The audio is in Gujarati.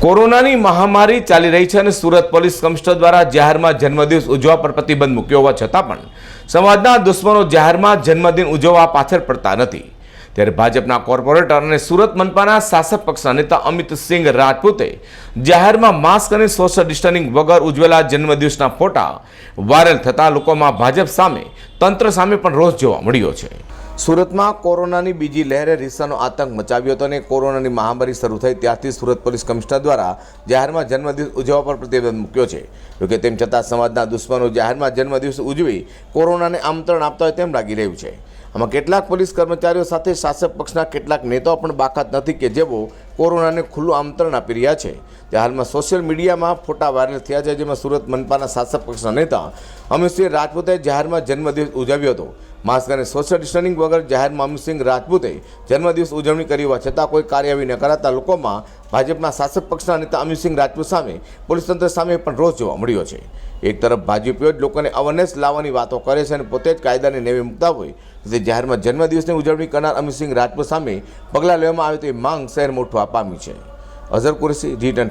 કોરોનાની મહામારી ચાલી રહી છે અને સુરત પોલીસ કમિશનર દ્વારા જાહેરમાં જન્મદિવસ ઉજવવા પર પ્રતિબંધ મૂક્યો હોવા છતાં પણ સમાજના દુશ્મનો જાહેરમાં જન્મદિન ઉજવવા પાછળ પડતા નથી. ત્યારે ભાજપના કોર્પોરેટર અને સુરત મનપાના શાસક પક્ષના નેતા અમિત સિંહ રાજપૂતે જાહેરમાં માસ્ક અને સોશિયલ ડિસ્ટન્સિંગ વગર ઉજવેલા જન્મદિવસના ફોટા વાયરલ થતા લોકોમાં ભાજપ સામે, તંત્ર સામે પણ રોષ જોવા મળ્યો છે. સુરતમાં કોરોનાની બીજી લહેરે રીસાનો આતંક મચાવ્યો હતો અને કોરોનાની મહામારી શરૂ થઈ ત્યારથી સુરત પોલીસ કમિશનર દ્વારા જાહેરમાં જન્મદિવસ ઉજવવા પર પ્રતિબંધ મૂક્યો છે. જોકે તેમ છતાં સમાજના દુશ્મનો જાહેરમાં જન્મદિવસ ઉજવી કોરોનાને આમંત્રણ આપતા હોય તેમ લાગી રહ્યું છે. આમાં કેટલાક પોલીસ કર્મચારીઓ સાથે શાસક પક્ષના કેટલાક નેતાઓ પણ બાકાત નથી કે જેઓ કોરોનાને ખુલ્લું આમંત્રણ આપી રહ્યા છે. તે હાલમાં સોશિયલ મીડિયામાં ફોટા વાયરલ થયા છે, જેમાં સુરત મનપાના શાસક પક્ષના નેતા અમિતસિંહ રાજપૂતે જાહેરમાં જન્મદિવસ ઉજવ્યો હતો. માસ્ક અને સોશિયલ ડિસ્ટન્સિંગ વગર જાહેરમાં અમિતસિંહ રાજપૂતે જન્મદિવસ ઉજવણી કરી હોવા છતાં કોઈ કાર્યવાહી ન કરાતા લોકોમાં ભાજપના શાસક પક્ષના નેતા અમિતસિંહ રાજપૂત સામે પોલીસ તંત્ર સામે પણ રોષ જોવા મળ્યો છે. એક તરફ ભાજપીઓ જ લોકોને અવેરનેસ લાવવાની વાતો કરે છે અને પોતે જ કાયદાને નેવે મૂકતા હોય, તેથી જાહેરમાં જન્મદિવસની ઉજવણી કરનાર અમિતસિંહ રાજપૂત સામે પગલાં લેવામાં આવે તેવી માંગ શહેર મોટવા પામી છે. અઝર કુરેશી, જી ટેન